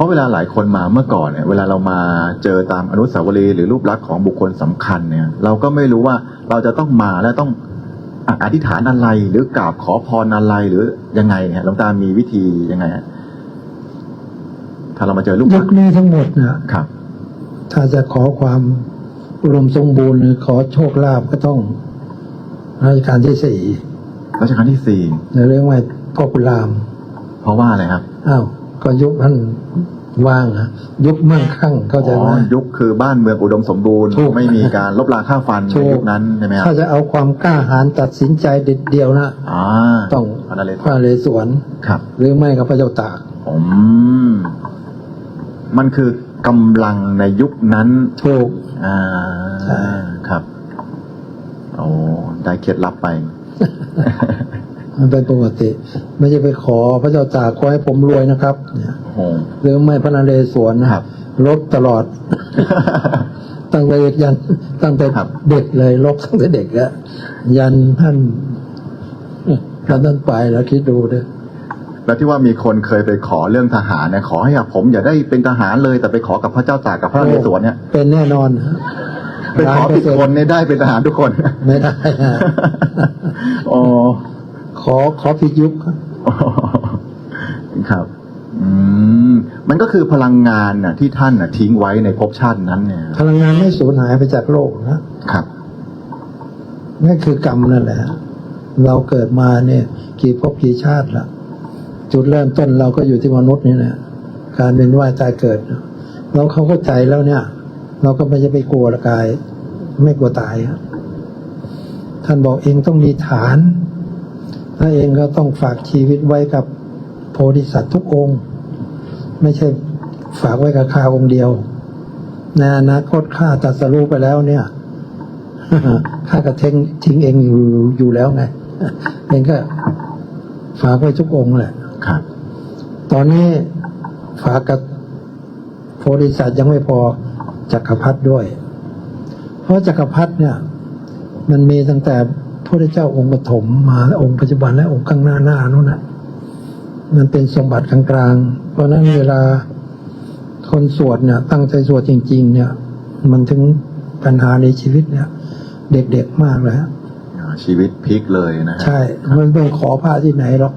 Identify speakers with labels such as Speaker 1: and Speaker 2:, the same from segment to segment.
Speaker 1: ราะเวลาหลายคนมาเมื่อก่อนเนี่ยเวลาเรามาเจอตามอนุสาวรีย์หรือรูปลักษณ์ของบุคคลสำคัญเนี่ย เราก็ไม่รู้ว่าเราจะต้องมาและต้องอะอธิษฐานอะไรหรือกราบขอพรอะไรหรือยังไงเนี่ยหลวงตามีวิธียังไงฮะถ้าเรามาเจอรูป
Speaker 2: ยุ
Speaker 1: ลั
Speaker 2: ค
Speaker 1: กษณ์
Speaker 2: นี้ทั้งหมดนะครับ ถ้าจะขอความอุดมสมบูรณ์หรือขอโชคลาภก็ต้องรัชกาลที่สี่
Speaker 1: รัชกาลที่สี่
Speaker 2: ในเรื่องว่าพ่อกุลาม
Speaker 1: เพราะว่าอะไรครับ
Speaker 2: อ้าว ก็ยุคท่านว่างอะยุคมั่งคั่งเข้าใจไหม
Speaker 1: อ๋อยุคคือบ้านเมืองอุดมสมบูรณ์
Speaker 2: ถูก
Speaker 1: ไม่มีการลบราค่าฟัน
Speaker 2: ถู
Speaker 1: ใน
Speaker 2: ก
Speaker 1: ยุคนั้นใช่ไหมครับ
Speaker 2: ถ้าจะเอาความกล้าหาญตัดสินใจเด็ดเดียวนะ
Speaker 1: อ่า
Speaker 2: ต้อง
Speaker 1: พระนเรศ
Speaker 2: พระนเรศวร
Speaker 1: ครับ
Speaker 2: หรือไม่ก็พระเจ้าตาก
Speaker 1: อืมมันคือกำลังในยุคนั้น
Speaker 2: ถูก
Speaker 1: อ่า
Speaker 2: ใช่
Speaker 1: ครับโอ้ได้เคล็ดลับไป
Speaker 2: มันเป็นปกติ ไม่ใช่ไปขอพระเจ้าตากขอให้ผมรวยนะครับเนี่ย
Speaker 1: โอ้โห
Speaker 2: หรือไม่พระนเรศวรนะครับลบตลอด ตั้งแต่เด็กยันตั้งแต่
Speaker 1: ครับ
Speaker 2: เด็กเลยลบตั้งแต่เด็กแล้วยันท่านท่านท่านไปแล้วคิดดูเด้อ
Speaker 1: แล้วที่ว่ามีคนเคยไปขอเรื่องทหารเนี่ยขอให้อะผมอย่าได้เป็นทหารเลยแต่ไปขอกับพระเจ้าตากกับพระนเรศวรเนี่ย
Speaker 2: เป็นแน่นอนฮะ
Speaker 1: ไปขอผิดคนเนี่ยได้เป็นทหารทุกคน
Speaker 2: ไม่ได้ฮะ
Speaker 1: อ๋อ
Speaker 2: ขอขอผิดยุคครับ
Speaker 1: ครับ อืมมันก็คือพลังงานน่ะ ที่ท่านน่ะ ทิ้งไว้ในภพชาตินั้นเนี่ย
Speaker 2: พลังงานไม่สูญหายไปจากโลกนะครับนั่นคือกรรมนั่นแหละเราเกิดมาเนี่ย กี่ภพกี่ชาติละจุดเริ่มต้นเราก็อยู่ที่มนุษย์นี่แหละการเป็นว่ายตายเกิด เราเขาเข้าใจแล้วเนี่ย เราก็ไม่จะไปกลัวละกาย ไม่กลัวตายครับท่านบอกเองต้องมีฐาน ถ้าเองก็ต้องฝากชีวิตไว้กับโพธิสัตว์ทุกองค์ ไม่ใช่ฝากไว้กับข้าองค์เดียวในอนาคตข้าตรัดสรู้ไปแล้วเนี่ยข้าก็ทิ้งทิ้งเองอยู่อยู่แล้วไงเองก็ฝากไว้ทุกองค์แหละ
Speaker 1: ครับ
Speaker 2: ตอนนี้ฝากกับโพธิสัตว์ยังไม่พอจักรพรรดิด้วย เพราะจักรพรรดิเนี่ย มันมีตั้งแต่ พระเจ้าองค์ปฐมมาและองค์ปัจจุบันและองค์ข้างหน้าหน้านู้นนะมันเป็นสมบัติกลางๆ เพราะฉะนั้นเวลาคนสวดเนี่ย ตั้งใจสวดจริง ๆ เนี่ย มันถึงปัญหาในชีวิตเนี่ย เด็กๆมากเลยฮะ
Speaker 1: ชีวิตพลิกเลยนะฮะ
Speaker 2: ใช่ มันเป็นขอพระที่ไหนหรอก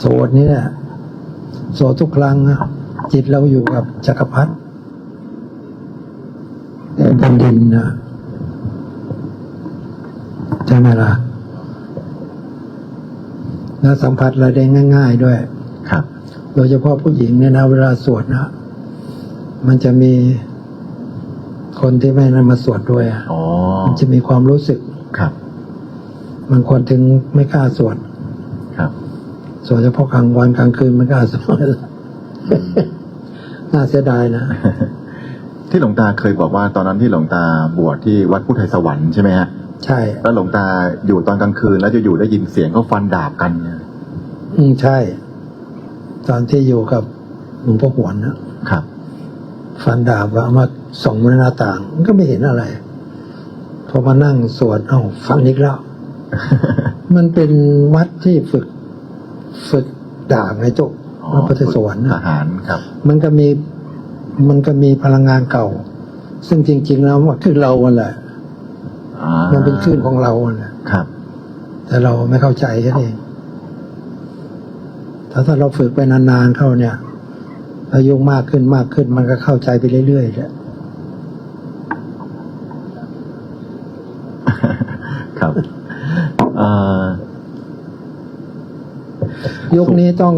Speaker 2: โสดนี่แหละโสดทุกครั้งอะจิตเราอยู่กับจักรพรรดิแผ่นดินนะ ใช่ไหมล่ะ แล้วสัมผัสอะไรได้ง่าย ๆด้วย
Speaker 1: ครับ
Speaker 2: โดยเฉพาะผู้หญิงเนี่ยนะเวลาสวดนะมันจะมีคนที่ไม่นำมาสวดด้วยอะ
Speaker 1: อ๋อ
Speaker 2: มันจะมีความรู้สึก
Speaker 1: ครับ
Speaker 2: บางคนถึงไม่กล้าสวด
Speaker 1: ครับ
Speaker 2: สวดเฉพาะกลางวันกลางคืนไม่กล้าสวดน่าเสียดายนะ
Speaker 1: ที่หลวงตาเคยบอกว่าตอนนั้นที่หลวงตาบวชที่วัดพุทธไทยสวรรค์ใช่ไหมฮะ
Speaker 2: ใช่
Speaker 1: แล้วหลวงตาอยู่ตอนกลางคืน แล้วจะอยู่ได้ยินเสียงเขาฟันดาบกันเนี่ย
Speaker 2: อืมใช่ ตอนที่อยู่กับหลวงพ่อหวนนะครับ ฟันดาบว่าเอามาส่องในหน้าต่างมันก็ไม่เห็นอะไรพอมานั่งสวดเอ้าฟันอีกแล้ว มันเป็นวัดที่ฝึกฝึกดาบไงจุก
Speaker 1: อ๋อ
Speaker 2: วัดพุทธสวรรค์
Speaker 1: ท
Speaker 2: นะ
Speaker 1: หารครับ
Speaker 2: มันก็มีมันก็มีพลังงานเก่า ซึ่งจริง ๆ แล้วมันคือเราอะแหละ
Speaker 1: อ่า
Speaker 2: มันเป็นคลื่นของเราอะแหละ
Speaker 1: ครับ
Speaker 2: แต่เราไม่เข้าใจแค่นั้นเองถ้าถ้าเราฝึกไปนานๆเข้าเนี่ยอายุมากขึ้นมากขึ้น มันก็เข้าใจไปเรื่อยๆแหละ
Speaker 1: ครับเอ่อ
Speaker 2: ยุคนี้ต้อง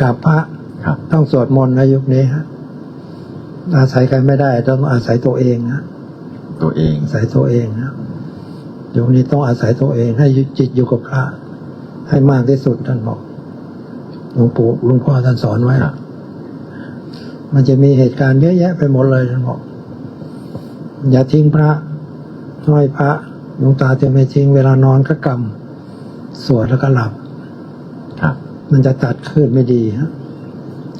Speaker 2: กราบพระ
Speaker 1: ครับ
Speaker 2: ต้องสวดมนต์นะยุคนี้ฮะอาศัยใครไม่ได้ ต้องอาศัยตัวเองฮะ
Speaker 1: ตัวเอง
Speaker 2: อาศัยตัวเองนะยุคนี้ต้องอาศัยตัวเองให้จิตอยู่กับพระ ให้มากที่สุดท่านบอกหลวงปู่หลวงพ่อท่านสอนไว้
Speaker 1: ครับ
Speaker 2: มันจะมีเหตุการณ์เยอะแยะไปหมดเลยท่านบอก อย่าทิ้งพระห้อยพระหลวงตาจะไม่ทิ้งเวลานอนก็กำสวดแล้วก็หลับ
Speaker 1: ครับ
Speaker 2: มันจะตัดคลื่นไม่ดีฮะ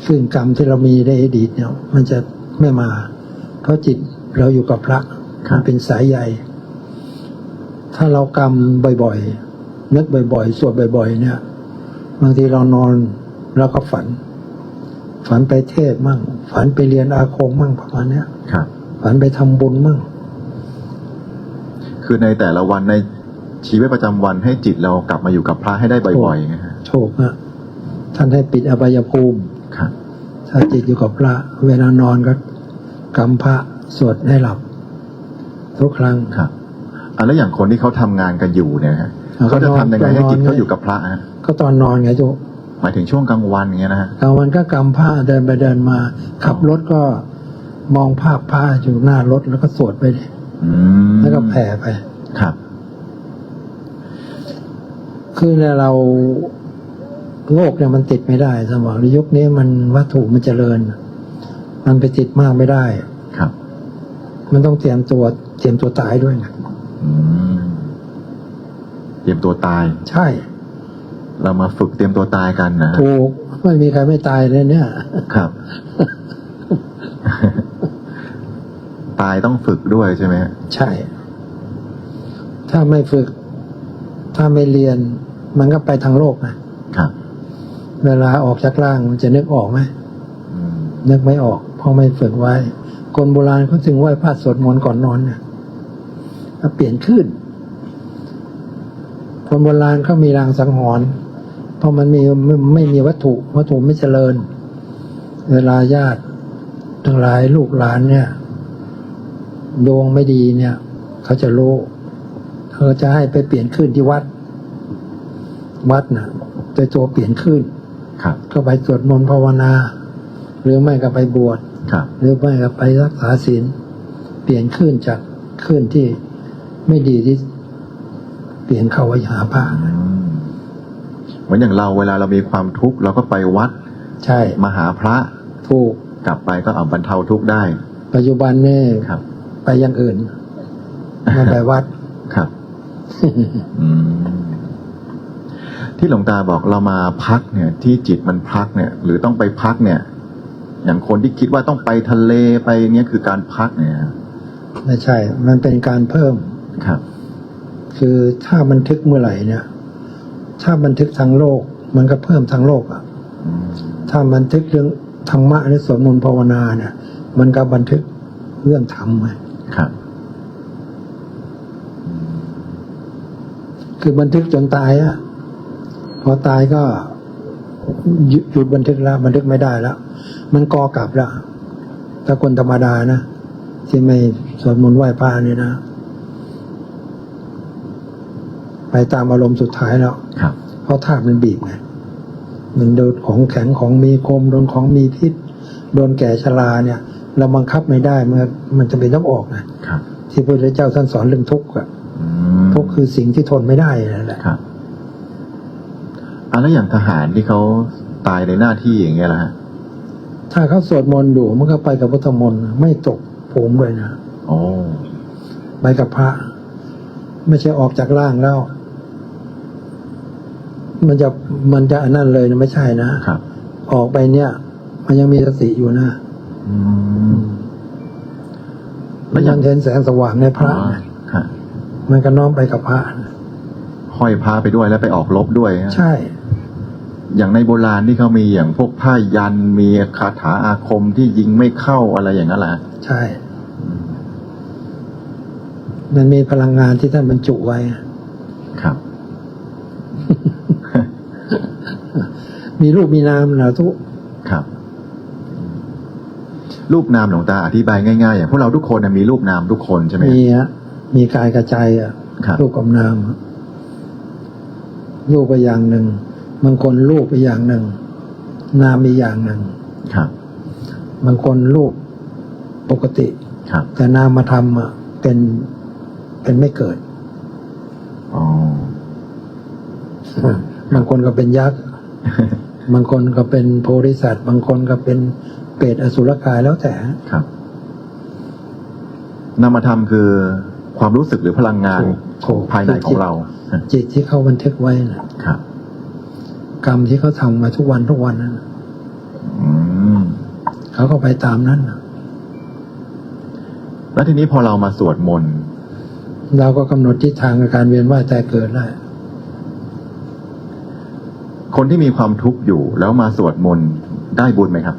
Speaker 2: คลื่นกรรมที่เรามีในอดีตเนี่ย มันจะไม่มา เพราะจิตเราอยู่กับพระ
Speaker 1: ครับ
Speaker 2: มันเป็นสายใยถ้าเรากรรมบ่อยๆนึกบ่อยๆสวดบ่อย ๆ เนี่ย บางทีเรานอนแล้วก็ฝัน ฝันไปเทศมั่ง ฝันไปเรียนอาคมมั่งประมาณเนี้ย
Speaker 1: ครับ
Speaker 2: ฝันไปทำบุญมั่ง
Speaker 1: คือในแต่ละวันในชีวิตประจำวันให้จิตเรากลับมาอยู่กับพระให้ได้บ่อยๆไงฮะ
Speaker 2: โชคอะท่านให้ปิดอบายภูมิ
Speaker 1: ครับ
Speaker 2: ถ้าจิตอยู่กับพระ เวลานอนก็กำพระสวดให้หลับ ทุกครั้ง
Speaker 1: ครับอะแล้วอย่างคนที่เขาทำงานกันอยู่เนี่ยฮะ
Speaker 2: อ่า
Speaker 1: เขาจะทำยังไงให้จิต
Speaker 2: ก็นอน
Speaker 1: เขาอยู่กับพระฮะ
Speaker 2: ก็ตอนนอนไงโจ
Speaker 1: หมายถึงช่วงกลางวันอย่างเงี้ยนะฮะ
Speaker 2: กลางวันก็กำผ้าเดินไปเดินมา ขับรถก็มองภาพผ้าอยู่หน้ารถแล้วก็สวดไปเลย
Speaker 1: อืม
Speaker 2: แล้วก็แผ่ไป
Speaker 1: ครับ
Speaker 2: คือเนี่ยเราโลกเนี่ยมันติดไม่ได้สมองในยุคนี้มันวัตถุมันเจริญ มันไปติดมากไม่ได้
Speaker 1: ครับ
Speaker 2: มันต้องเตรียมตัวเตรียมตัวตายด้วยนะ
Speaker 1: อืมเตรียมตัวตาย
Speaker 2: ใช่
Speaker 1: เรามาฝึกเตรียมตัวตายกันนะฮะ
Speaker 2: ถูกไม่มีใครไม่ตายเลยเนี่ย
Speaker 1: ครับ ตายต้องฝึกด้วยใช่ไหมฮะ
Speaker 2: ใช่ ถ้าไม่ฝึก ถ้าไม่เรียน มันก็ไปทางโลกนะครับ เวลาออกจากร่างมันจะนึกออกไหม
Speaker 1: อืม
Speaker 2: นึกไม่ออกเพราะไม่ฝึกไว้ คนโบราณเขาถึงไหว้พระสวดมนต์ก่อนนอนเนี่ยแล้วเปลี่ยนขึ้น คนโบราณเขามีรางสังหรณ์เพราะมันมีไม่ไม่มีวัตถุวัตถุไม่เจริญ เวลาญาติทั้งหลายลูกหลานเนี่ยดวงไม่ดีเนี่ย เขาจะรู้เขาจะให้ไปเปลี่ยนขึ้นที่วัด วัดน่ะจะตัวเปลี่ยนขึ้น
Speaker 1: ครับ
Speaker 2: ก็ไปสวดมนต์ภาวนา หรือไม่ก็ไปบวช
Speaker 1: ครับ
Speaker 2: หรือไม่ก็ไปรักษาศีลเปลี่ยนขึ้นจากขึ้นที่ไม่ดีที่เปลี่ยนเข้าวิหาพระ
Speaker 1: อืมเหมือนอย่างเราเวลาเรามีความทุกข์เราก็ไปวัด
Speaker 2: ใช่
Speaker 1: มาหาพระ
Speaker 2: ถูก
Speaker 1: กลับไปก็เอาบรรเทาทุกข์ได้
Speaker 2: ปัจจุบันนี่
Speaker 1: ครับ
Speaker 2: ไปอยังอื่นไม่ไปวัด
Speaker 1: ครับอืมที่หลวงตาบอกเรามาพักเนี่ย ที่จิตมันพักเนี่ย หรือต้องไปพักเนี่ย อย่างคนที่คิดว่าต้องไปทะเลไปเนี้ยคือการพักเนี่ย
Speaker 2: ไม่ใช่ มันเป็นการเพิ่ม
Speaker 1: ครับ
Speaker 2: คือถ้าบันทึกเมื่อไหร่เนี่ย ถ้าบันทึกทางโลก มันก็เพิ่มทางโลกอะ
Speaker 1: อืม
Speaker 2: ถ้าบันทึกเรื่องธรรมะหรือสวดมนต์ภาวนาเนี่ย มันก็บันทึกเรื่องธรรมไง
Speaker 1: ครับ
Speaker 2: คือบันทึกจนตายอะพอตายก็ หยุดหยุดบันทึกแล้วบันทึกไม่ได้แล้ว มันกอกลับแล้วถ้าคนธรรมดานะที่ไม่สวดมนต์ไหว้พระนี่นะ ไปตามอารมณ์สุดท้ายแล้ว
Speaker 1: ครับ
Speaker 2: เพราะธาตุมันบีบไงมันโดนของแข็งของมีคมโดนของมีพิษโดนแก่ชราเนี่ย เราบังคับไม่ได้มันมันจะเป็นต้องออกนะครับที่พระพุทธเจ้าท่านสอนเรื่องทุกข์อะ
Speaker 1: อืม
Speaker 2: ทุกข์คือสิ่งที่ทนไม่ได้นั่นแหละ
Speaker 1: ครับ อะแล้วอย่างทหารที่เขาตายในหน้าที่อย่างเงี้ยล่ะฮะ
Speaker 2: ถ้าเขาสวดมนต์อยู่มันก็ไปกับพุทธมนต์ไม่ตกภูมิด้วยนะ
Speaker 1: โอ้
Speaker 2: ไปกับพระ ไม่ใช่ออกจากร่างแล้ว มันจะมันจะอันนั้นเลยนะไม่ใช่นะครับ ออกไปเนี่ย มันยังมีสติอยู่นะ
Speaker 1: อืมแล้
Speaker 2: มั
Speaker 1: วนอย่าง
Speaker 2: เห็นแสงสว่างในพระ
Speaker 1: อ๋อ
Speaker 2: นะ
Speaker 1: ครับ
Speaker 2: มันก็น้อมไปกับพระนะ
Speaker 1: ห้อยพาไปด้วยแล้วไปออกรบด้วยฮะ
Speaker 2: ใช่
Speaker 1: อย่างในโบราณที่เขามีอย่างพวกผ้ายันมีคาถาอาคมที่ยิงไม่เข้าอะไรอย่างนั้นแหละ
Speaker 2: ใช่ มันมีพลังงานที่ท่านบรรจุไว้
Speaker 1: ครับ
Speaker 2: มีรูปมีนามนะทุก
Speaker 1: ครับ รูปนามหลวงตาอธิบายง่ายๆอย่างพวกเราทุกคนน่ะมีรูปนามทุกคนใช่ไหม
Speaker 2: มีอะมีกายกระใจอะ
Speaker 1: ครับ
Speaker 2: รูปกับนามอะรูปไปอย่างหนึ่ง บางคนรูปไปอย่างหนึ่ง นามอีกอย่างหนึ่ง
Speaker 1: ครับ
Speaker 2: บางคนรูปปกติ
Speaker 1: ครับ
Speaker 2: แต่นามมาทำอะเป็นเป็นไม่เกิด
Speaker 1: อ๋อ
Speaker 2: บางคนก็เป็นยักษ์บางคนก็เป็นโพธิสัตว์บางคนก็เป็นเปรตอสุรกายแล้วแต่
Speaker 1: ครับ นามธรรมคือความรู้สึกหรือพลังงาน
Speaker 2: ถูกถูก
Speaker 1: ภายในของเรา
Speaker 2: จิตที่เขาบันทึกไว้นะครับ กรรมที่เขาทำมาทุกวันทุกวันนั้น
Speaker 1: อืม
Speaker 2: เขาก็ไปตามนั้นน่ะ
Speaker 1: แล้วทีนี้พอเรามาสวดมนต์
Speaker 2: เราก็กำหนดทิศทางในการเวียนว่ายแต่เกิดได้
Speaker 1: คนที่มีความทุกข์อยู่แล้วมาสวดมนต์ได้บุญไหมครับ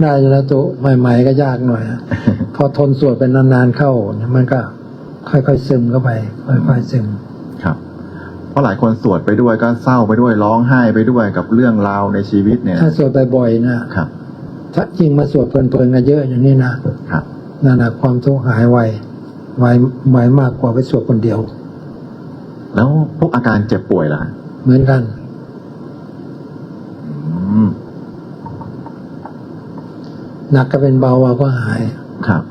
Speaker 2: ได้แล้วตัวใหม่ ๆ ก็ยากหน่อยอะพอทนสวดเป็นนานๆเข้า มันก็ค่อยๆซึมเข้าไป ค่อยๆซึม
Speaker 1: ครับ เพราะหลายคนสวดไปด้วยก็เศร้าไปด้วยร้องไห้ไปด้วยกับเรื่องราวในชีวิตเนี่ย
Speaker 2: ถ้าสวดบ่อยๆนะครับ ถ้ายิ่งมาสวดเพลินๆกันเยอะอย่างนี้นะครับนั่นนะความทุกข์หายไวไวไวมากกว่าไปสวดคนเดียว
Speaker 1: แล้วพวกอาการเจ็บป่วยล่ะ
Speaker 2: เหมือนกัน
Speaker 1: อืม
Speaker 2: หนักก็เป็นเบาเบาก็หาย
Speaker 1: ครับ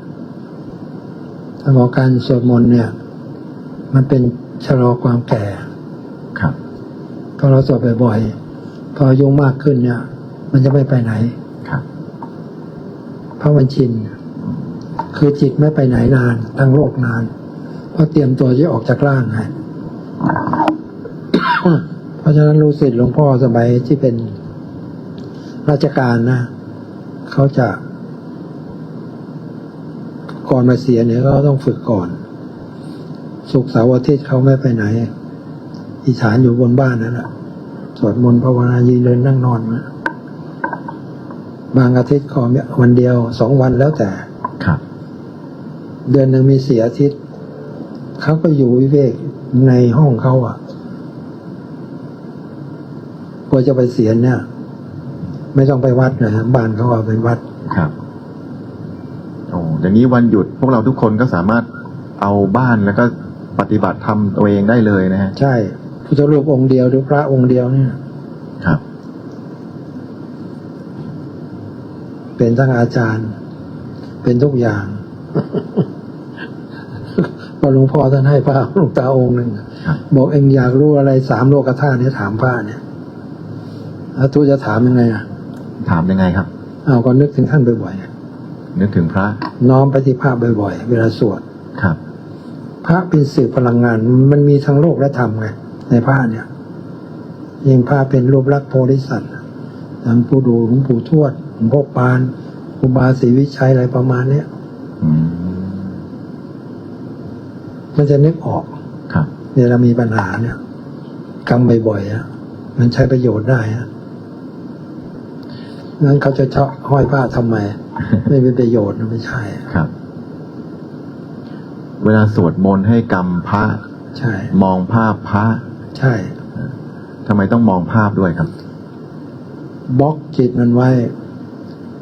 Speaker 2: ถ้าบอกการสวดมนต์เนี่ย มันเป็นชะลอความแก่
Speaker 1: ครับ
Speaker 2: พอเราสวดบ่อยๆพออายุมากขึ้นเนี่ย มันจะไม่ไปไหน
Speaker 1: ครับ
Speaker 2: เพราะมันชินคือจิตไม่ไปไหนนานทั้งโลกนานเพราะเตรียมตัวจะออกจากร่างไงเพราะฉะนั้นรู้สิทธิ์หลวงพ่อสมัยที่เป็นราชการนะเขาจะ ก่อนมาเสียเนี่ยก็ต้องฝึกก่อน สุกร์เสาร์อาทิตย์เขาไม่ไปไหน อีสานอยู่บนบ้านนั่นแหละสวดมนต์ภาวนายืนเดินนั่งนอนนะบางอาทิตย์ขอวันเดียวสองวันแล้วแต่
Speaker 1: ครับ
Speaker 2: เดือนหนึ่งมีสี่อาทิตย์เขาก็อยู่วิเวกในห้องเขาอะกลัวจะไปเสียนเนี่ย ไม่ต้องไปวัดนะบ้านเขาเอาเป็นวัด
Speaker 1: ครับโอ้อย่างนี้วันหยุด พวกเราทุกคนก็สามารถเอาบ้านแล้วก็ปฏิบัติทำตัวเองได้เลยนะฮะ
Speaker 2: ใช่ พุทธรูปองค์เดียวหรือพระองค์เดียวเนี่ย
Speaker 1: ครับ
Speaker 2: เป็นทั้งอาจารย์ เป็นทุกอย่างพอหลวงพ่อท่านให้พระหลวงตาองค์หนึ่ง
Speaker 1: ครับ
Speaker 2: บอกเอ็งอยากรู้อะไรสามโลกธาตุเนี่ยถามพระเนี่ยแล้วทูจะถามยังไงอะ
Speaker 1: ถามยังไงครับ
Speaker 2: เอาก็นึกถึงท่านบ่อยๆ
Speaker 1: นึกถึงพระ
Speaker 2: น้อมไปที่ภาพบ่อยๆ เวลาสวด
Speaker 1: ครับ
Speaker 2: พระเป็นสื่อพลังงาน มันมีทั้งโลกและธรรมไง ในพระเนี่ยยิ่งพระเป็นรูปลักษณ์โพธิสัตว์หลวงปู่ดูหลวงปู่ทวดหลวงพ่อปานครูบาศรีวิชัยอะไรประมาณเนี้ย
Speaker 1: อืม
Speaker 2: มันจะนึกออก
Speaker 1: ครับ
Speaker 2: เวลามีปัญหาเนี่ยกรรมบ่อยๆอะมันใช้ประโยชน์ได้อะงั้นเขาจะเชาะห้อยผ้าทำไม ไม่เป็นประโยชน์นะไม่ใช่
Speaker 1: ครับ เวลาสวดมนต์ให้กรรมพระ
Speaker 2: ใช่
Speaker 1: มองภาพพระ
Speaker 2: ใช่
Speaker 1: ทำไมต้องมองภาพด้วยครับ
Speaker 2: บล็อกจิตมันไว้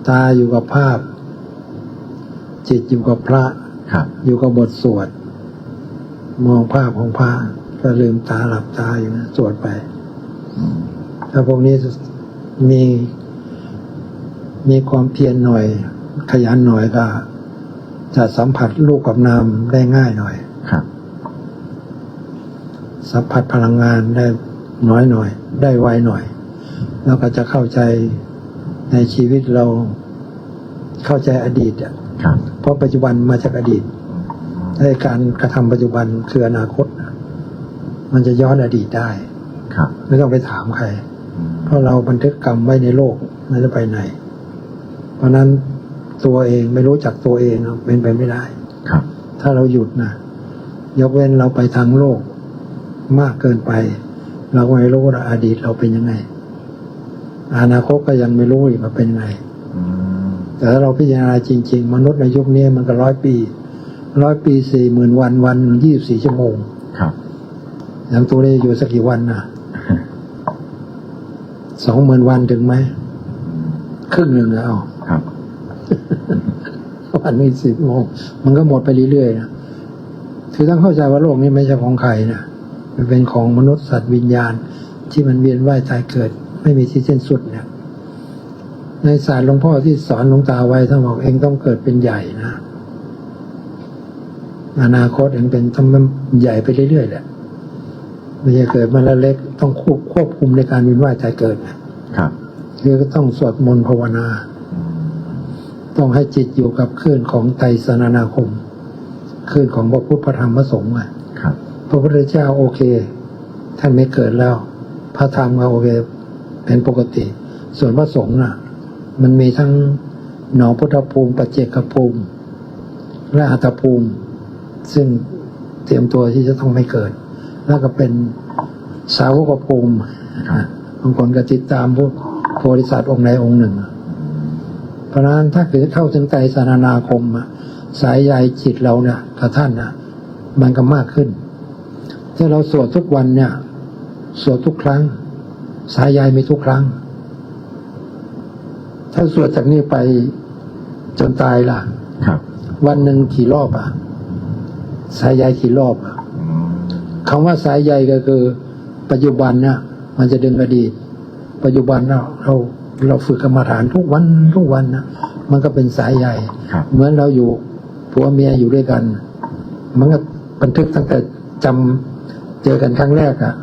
Speaker 2: ตาอยู่กับภาพ จิตอยู่กับพระ
Speaker 1: ครับ
Speaker 2: อยู่กับบทสวด มองภาพของพระก็ลืมตาหลับตาอยู่นะสวดไป
Speaker 1: อืม
Speaker 2: ถ้าพวกนี้มีมีความเพียรหน่อย ขยันหน่อยก็จะสัมผัสลูกกับนามได้ง่ายหน่อย
Speaker 1: ครับ
Speaker 2: สัมผัสพลังงานได้น้อยหน่อย ได้ไวหน่อย แล้วก็จะเข้าใจในชีวิตเราเข้าใจอดีตอะ
Speaker 1: ครับ
Speaker 2: เพราะปัจจุบันมาจากอดีตในการกระทำปัจจุบันคืออนาคตนะมันจะย้อนอดีตได้
Speaker 1: ครับ
Speaker 2: ไม่ต้องไปถามใคร
Speaker 1: อืม
Speaker 2: เพราะเราบันทึกกรรมไว้ในโลกไม่ได้ไปไหน เพราะนั้นตัวเองไม่รู้จักตัวเองเป็นไปไม่ได้
Speaker 1: ครับ
Speaker 2: ถ้าเราหยุดนะยกเว้นเราไปทางโลก มากเกินไป เราก็ไม่รู้ว่าอดีตเราเป็นยังไง อนาคตก็ยังไม่รู้อีกว่าเป็นยังไง
Speaker 1: อืม
Speaker 2: แต่ถ้าเราพิจารณาจริง ๆ มนุษย์ในยุคนี้มันก็ร้อยปีร้อยปีสี่หมื่นวันวันยี่สิบสี่ชั่วโมง
Speaker 1: ครับ
Speaker 2: อย่างตัวนี้อยู่สักกี่วันนะสองหมื่นวันถึงไหมครึ่งหนึ่งแล้ว
Speaker 1: ครับ
Speaker 2: วันนี้สิบโมงมันก็หมดไปเรื่อยๆนะคือต้องเข้าใจว่าโลกนี้ไม่ใช่ของใครนะ มันเป็นของมนุษย์สัตว์วิญญาณ ที่มันเวียนว่ายตายเกิด ไม่มีที่สิ้นสุดเนี่ยในศาสตร์หลวงพ่อที่สอนหลวงตาไว้ท่านบอกเองต้องเกิดเป็นใหญ่นะอนาคตเองเป็นทำมันใหญ่ไปเรื่อยๆแหละไม่ใช่เกิดมาแล้วเล็กต้องควบควบคุมในการเวียนว่ายตายเกิดนะครับคือก็ต้องสวดมนต์ภาวนา
Speaker 1: อืม
Speaker 2: ต้องให้จิตอยู่กับคลื่นของไตรสนานาคมคลื่นของพระพุทธพระธรรมพระสงฆ์อะ
Speaker 1: ครับ
Speaker 2: พระพุทธเจ้าโอเค ท่านไม่เกิดแล้ว พระธรรมก็โอเคเป็นปกติ ส่วนพระสงฆ์น่ะ มันมีทั้งหนองพุทธภูมิปัจเจกภูมิ และอัตภูมิ ซึ่งเตรียมตัวที่จะต้องไม่เกิด แล้วก็เป็นสาวกภูมิ
Speaker 1: บา
Speaker 2: งคนก็ติดตามพวกโพธิสัตว์องค์ใดองค์หนึ่ง เพราะนั้นถ้าเกิดเข้าถึงใจสารนาคมอะสายใยจิตเราเนี่ยกับท่านน่ะมันก็มากขึ้น ถ้าเราสวดทุกวันเนี่ยสวดทุกครั้ง สายใยมีทุกครั้ง ถ้าสวดจากนี้ไปจนตายล่ะ
Speaker 1: ครับ
Speaker 2: วันหนึ่งกี่รอบอะ สายใยกี่รอบอะ
Speaker 1: อืม
Speaker 2: คำว่าสายใยก็คือ ปัจจุบันเนี่ยมันจะดึงอดีต ปัจจุบันเราเราเราฝึกกรรมฐานทุกวันทุกวันนะมันก็เป็นสายใย
Speaker 1: ครับ
Speaker 2: เหมือนเราอยู่ผัวเมียอยู่ด้วยกัน มันก็บันทึกตั้งแต่จำ เจอกันครั้งแรกอะ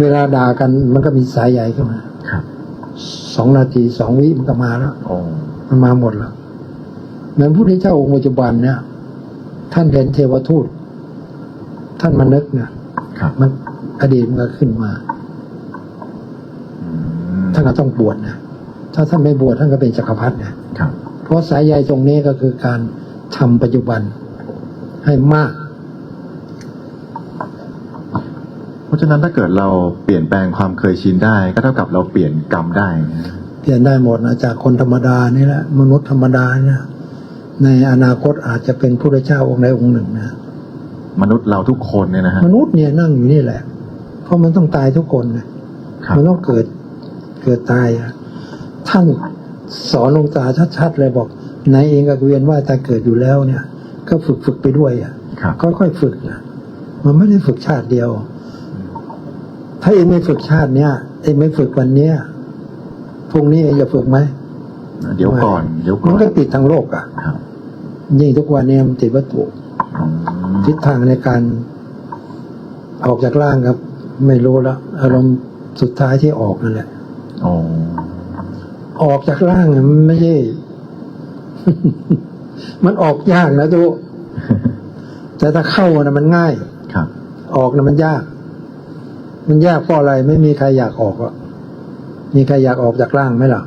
Speaker 2: เวลาด่ากันมันก็มีสายใยขึ้นมา
Speaker 1: ครับ
Speaker 2: สองนาทีสองวิมันก็มาแล้ว
Speaker 1: โอ้
Speaker 2: มันมาหมดแล้วเหมือนพระพุทธเจ้าองค์ปัจจุบันเนี่ย ท่านเห็นเทวทูต ท่านมานึกเนี่ย
Speaker 1: ครับ
Speaker 2: มันอดีตมันก็ขึ้นมา
Speaker 1: อืม
Speaker 2: ท่านก็ต้องบวชนะถ้าท่านไม่บวชท่านก็เป็นจักรพรรดินะครับเพราะสายใยตรงนี้ก็คือการทำปัจจุบันให้มาก
Speaker 1: เพ ราะฉะนั้นถ้าเกิดเราเปลี่ยนแปลงความเคยชินได้ ก็เท่ากับเราเปลี่ยนกรรมได้นะ
Speaker 2: เปลี่ยนได้หมดนะจากคนธรรมดานี่แหละมนุษย์ธรรมดาเนี่ยในอนาคตอาจจะเป็นพระเจ้าองค์ใดองค์หนึ่งนะ
Speaker 1: มนุษย์เราทุกคนเนี่ยนะฮะ
Speaker 2: มนุษย์เนี่ยนั่งอยู่นี่แหละ เพราะมันต้องตายทุกคนนะครับมันต้องเกิดเกิดตายอะท่านสอนลงตาชัดๆเลยบอกนายเองก็เวียนว่าตายเกิดอยู่แล้วเนี่ย ก็ฝึกฝึกไปด้วยอะ
Speaker 1: ครับ
Speaker 2: ค่อยๆฝึกนะมันไม่ได้ฝึกชาติเดียว ถ้าเองไม่ฝึกชาติเนี้ยเองไม่ฝึกวันเนี้ยพรุ่งนี้เองจะฝึกไหม
Speaker 1: เดี๋ยวก่อนเดี๋ยวก่
Speaker 2: มั
Speaker 1: อนน
Speaker 2: ก็ติดทางโลกอะ
Speaker 1: ครับ
Speaker 2: ยิ่งทุกวันนี้มันติดวัตถุ
Speaker 1: อืม
Speaker 2: ทิศทางในการออกจากร่างครับ ไม่รู้แล้วอารมณ์สุดท้ายที่ออกนั่นแหละ
Speaker 1: โอ้
Speaker 2: ออกจากร่างเนี่ยมันไม่ใช่ มันออกยากนะทุกแต่ถ้าเข้านะมันง่าย
Speaker 1: ครับ
Speaker 2: ออกนะมันยาก มันยากเพราะอะไรไม่มีใครอยากออกอะมีใครอยากออกจากร่างไหมล่ะ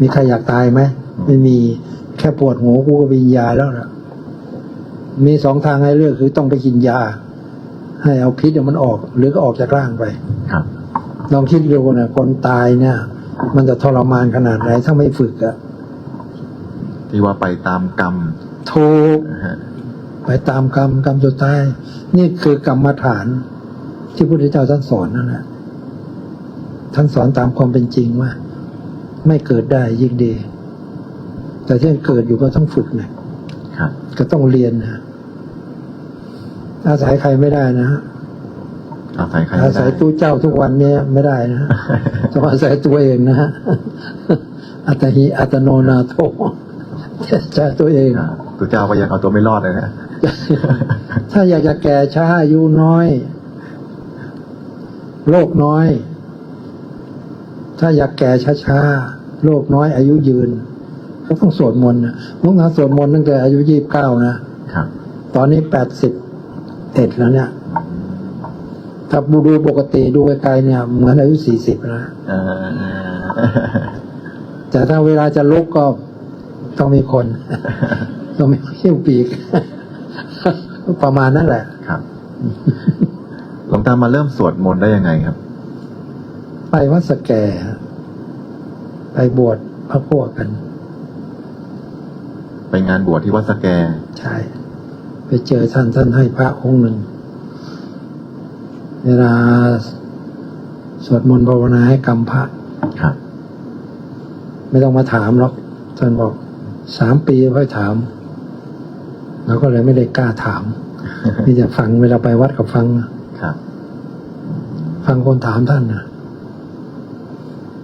Speaker 2: มีใครอยากตายไหมไม่มีแค่ปวดหัวกูก็ไปกินยาแล้วล่ะมีสองทางให้เลือกคือต้องไปกินยา ให้เอาพิษมันออก หรือก็ออกจากร่างไป
Speaker 1: ครับ
Speaker 2: ลองคิดดูนะคนตายเนี่ย มันจะทรมานขนาดไหนถ้าไม่ฝึกอะ
Speaker 1: ที่ว่าไปตามกรรม
Speaker 2: ถูก
Speaker 1: นะฮะ
Speaker 2: ไปตามกรรมกรรมสุดท้าย นี่คือกรรมฐาน ที่พระพุทธเจ้าท่านสอนนั่นแหละท่านสอนตามความเป็นจริงว่า ไม่เกิดได้ยิ่งดี แต่ที่เกิดอยู่ก็ต้องฝึกนะครับก็ต้องเรียนนะอาศัยใครไม่ได้นะฮะ
Speaker 1: อาศัยใคร
Speaker 2: อา
Speaker 1: ไม่
Speaker 2: ศั
Speaker 1: ได้
Speaker 2: ยตู้เจ้าทุกวันเนี้ไม่ได้นะฮะต้องอาศัยตัวเองนะฮะอัตหิอัตโนนาโถใช้ตัวเอง
Speaker 1: อ่าตัวเจ้าก็ยังเอาตัวไม่รอดเลยนะ
Speaker 2: ถ้าอยากจะแก่ช้าอายุน้อย โลกน้อย ถ้าอยากแก่ช้าๆโลกน้อยอายุยืนก็ต้องสวดมนต์นะมุกนาสวดมนต์ตั้งแต่อายุยี่บเก้านะ
Speaker 1: ครับ
Speaker 2: ตอนนี้แปดสิบเอ็ดแล้วเนี่ย ถ้าดูปกติดูไกลๆเนี่ย เหมือนอายุสี่สิบแล้วนะ
Speaker 1: เออ
Speaker 2: แต่ถ้าเวลาจะลุกก็ต้องมีคน ต้องมีหิ้วปีก ประมาณนั้นแหละ
Speaker 1: ครับ หลวงตามาเริ่มสวดมนต์ได้ยังไงครับ
Speaker 2: ไปวัดสแก ไปบวชพระพวกกัน
Speaker 1: ไปงานบวชที่วัดสแก
Speaker 2: ใช่ ไปเจอท่านท่านให้พระองค์หนึ่ง เวลาสวดมนต์ภาวนาให้กรรมพระ
Speaker 1: ครับ
Speaker 2: ไม่ต้องมาถามหรอกท่านบอกสามปีค่อยถามเราก็เลยไม่ได้กล้าถามมีแต่ฟังเวลาไปวัดกับฟัง
Speaker 1: ครับ
Speaker 2: ฟังคนถามท่านนะ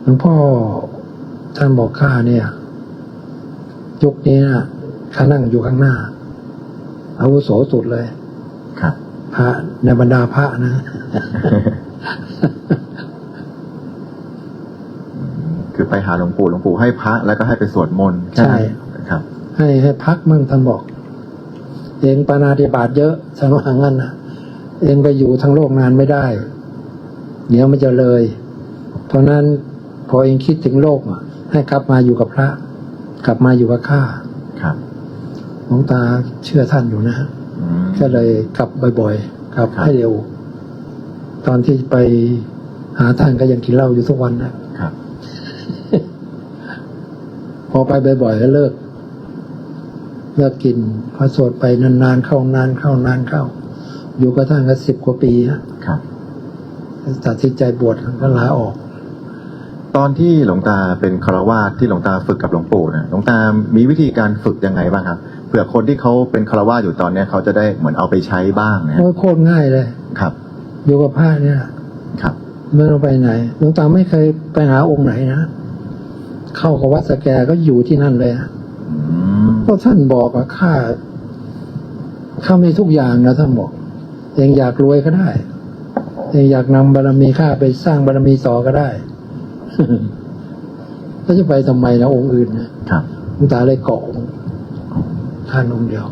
Speaker 2: หลวงพ่อท่านบอกข้าเนี่ยยุคนี้นะข้านั่งอยู่ข้างหน้าอาวุโสสุดเลย
Speaker 1: ครับ
Speaker 2: พระในบรรดาพระนะ
Speaker 1: คือไปหาหลวงปู่หลวงปู่ให้พระแล้วก็ให้ไปสวดมนต์แค่นั้น
Speaker 2: ใช่
Speaker 1: ครับ
Speaker 2: ให้ให้พักมั่งท่านบอก เองปานาติบาตเยอะฉันว่างั้นนะ เองไปอยู่ทั้งโลกนานไม่ได้ เดี๋ยวมันจะเลย เพราะนั้นพอเองคิดถึงโลกอะให้กลับมาอยู่กับพระ กลับมาอยู่กับข้า
Speaker 1: ครับ
Speaker 2: หลวงตาเชื่อท่านอยู่นะฮะ
Speaker 1: อืม
Speaker 2: ก็เลยกลับบ่อยๆกลับ
Speaker 1: ครับ
Speaker 2: ให้เร็ว ตอนที่ไปหาท่านก็ยังกินเหล้าอยู่ทุกวันนะ
Speaker 1: ครับ
Speaker 2: พพอไปบ่อยๆก็เลิก เลิกกินพอสวดไปนานๆเข้านานเข้านานเข้า อยู่กระทั่งกันสิบกว่าปีฮะ
Speaker 1: ครับ
Speaker 2: ตัดสินใจบวชก็ลาออก
Speaker 1: ตอนที่หลวงตาเป็นคารวาสที่หลวงตาฝึกกับหลวงปู่เนี่ยหลวงตามีวิธีการฝึกยังไงบ้างครับเผื่อคนที่เขาเป็นคารวาสอยู่ตอนเนี้ยเขาจะได้เหมือนเอาไปใช้บ้างเนี่ย
Speaker 2: โอ้ยโคตรง่ายเลย
Speaker 1: ครับ
Speaker 2: อยู่กับพระเนี่ย
Speaker 1: ครับ
Speaker 2: ไม่ต้องไปไหนหลวงตาไม่เคยไปหาองค์ไหนนะเข้ากับวัดสแกก็อยู่ที่นั่นเลยอะ
Speaker 1: อืม
Speaker 2: เพราะท่านบอกว่าข้าข้ามีทุกอย่างนะท่านบอก เองอยากรวยก็ได้เองอยากนำบารมีข้าไปสร้างบารมีต่อก็ได้แล้วจะไปทำไมนะองค์อื่นนะครับหลวงตาเลยเกาะองค์ท่านองค์เดียว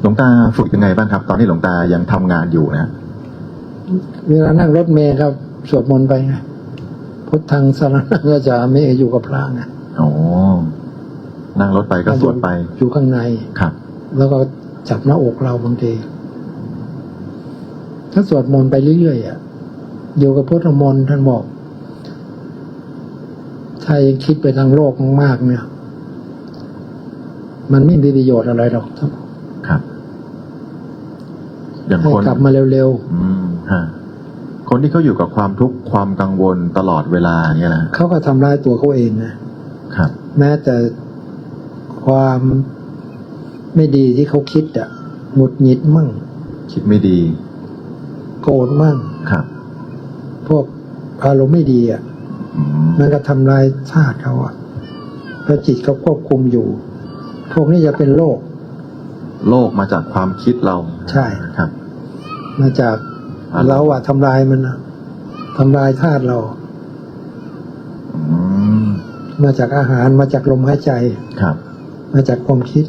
Speaker 1: หลวงตาฝึกยังไงบ้างครับ ตอนที่หลวงตายังทำงานอยู่นะ
Speaker 2: เวลานั่งรถเมล์ครับสวดมนต์ไปไงพุทธังสรณังก็จะไม่อยู่กับพระไง
Speaker 1: โอ้นั่งรถไปก็สวดไป
Speaker 2: อยู่ข้างใน
Speaker 1: ครับ
Speaker 2: แล้วก็ จับหน้าอกเราบางทีถ้าสวดมนต์ไปเรื่อยๆอะอยู่กับพุทธมนต์ท่านบอก ถ้ายังคิดไปทางโลกมากๆเนี่ย มันไม่มีประโยชน์อะไรหรอกท่านบอก
Speaker 1: ครับอย่าง
Speaker 2: ให้
Speaker 1: คน
Speaker 2: กลับมาเร็ว
Speaker 1: อืมฮะคนที่เขาอยู่กับความทุกข์ความกังวลตลอดเวลาอย่างเงี้ยนะ
Speaker 2: ๆเขาก็ทำร้ายตัวเขาเองนะ
Speaker 1: ครับ
Speaker 2: แม้แต่ความ ไม่ดีที่เขาคิดอะหงุดหงิดมั่ง
Speaker 1: คิดไม่ดี
Speaker 2: โกรธมั่ง
Speaker 1: ครับ
Speaker 2: พวกอารมณ์ไม่ดีอะ
Speaker 1: อืม
Speaker 2: มันก็ทำลายชาติเขาอะแล้วจิตเขาควบคุมอยู่ พวกนี้จะเป็นโรค
Speaker 1: โลกมาจากความคิดเรา
Speaker 2: ใช่
Speaker 1: ครับ
Speaker 2: มาจาก
Speaker 1: อารมณ์
Speaker 2: เราอะทำลายมันอะทำลายธาตุเรา
Speaker 1: อืม
Speaker 2: มาจากอาหารมาจากลมหายใจ
Speaker 1: ครับ
Speaker 2: มาจากความคิด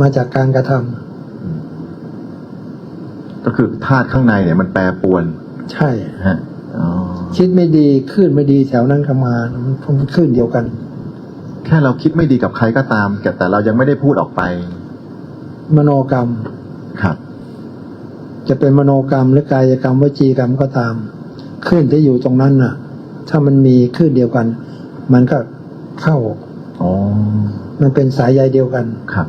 Speaker 2: มาจากการกระทำ
Speaker 1: ก็คือธาตุข้างในเนี่ยมันแปรปรวน
Speaker 2: ใช่
Speaker 1: ฮะอ๋อ
Speaker 2: คิดไม่ดีขึ้นไม่ดีแถวนั้นก็มามันมันขึ้นเดียวกัน
Speaker 1: แค่เราคิดไม่ดีกับใครก็ตามแต่แต่เรายังไม่ได้พูดออกไป
Speaker 2: มโนกรรม
Speaker 1: ครับ
Speaker 2: จะเป็นมโนกรรมหรือกายกรรมวจีกรรมก็ตามขึ้นที่อยู่ตรงนั้นน่ะ ถ้ามันมีขึ้นเดียวกัน มันก็เข้า
Speaker 1: อ๋อ
Speaker 2: มันเป็นสายใยเดียวกัน
Speaker 1: ครับ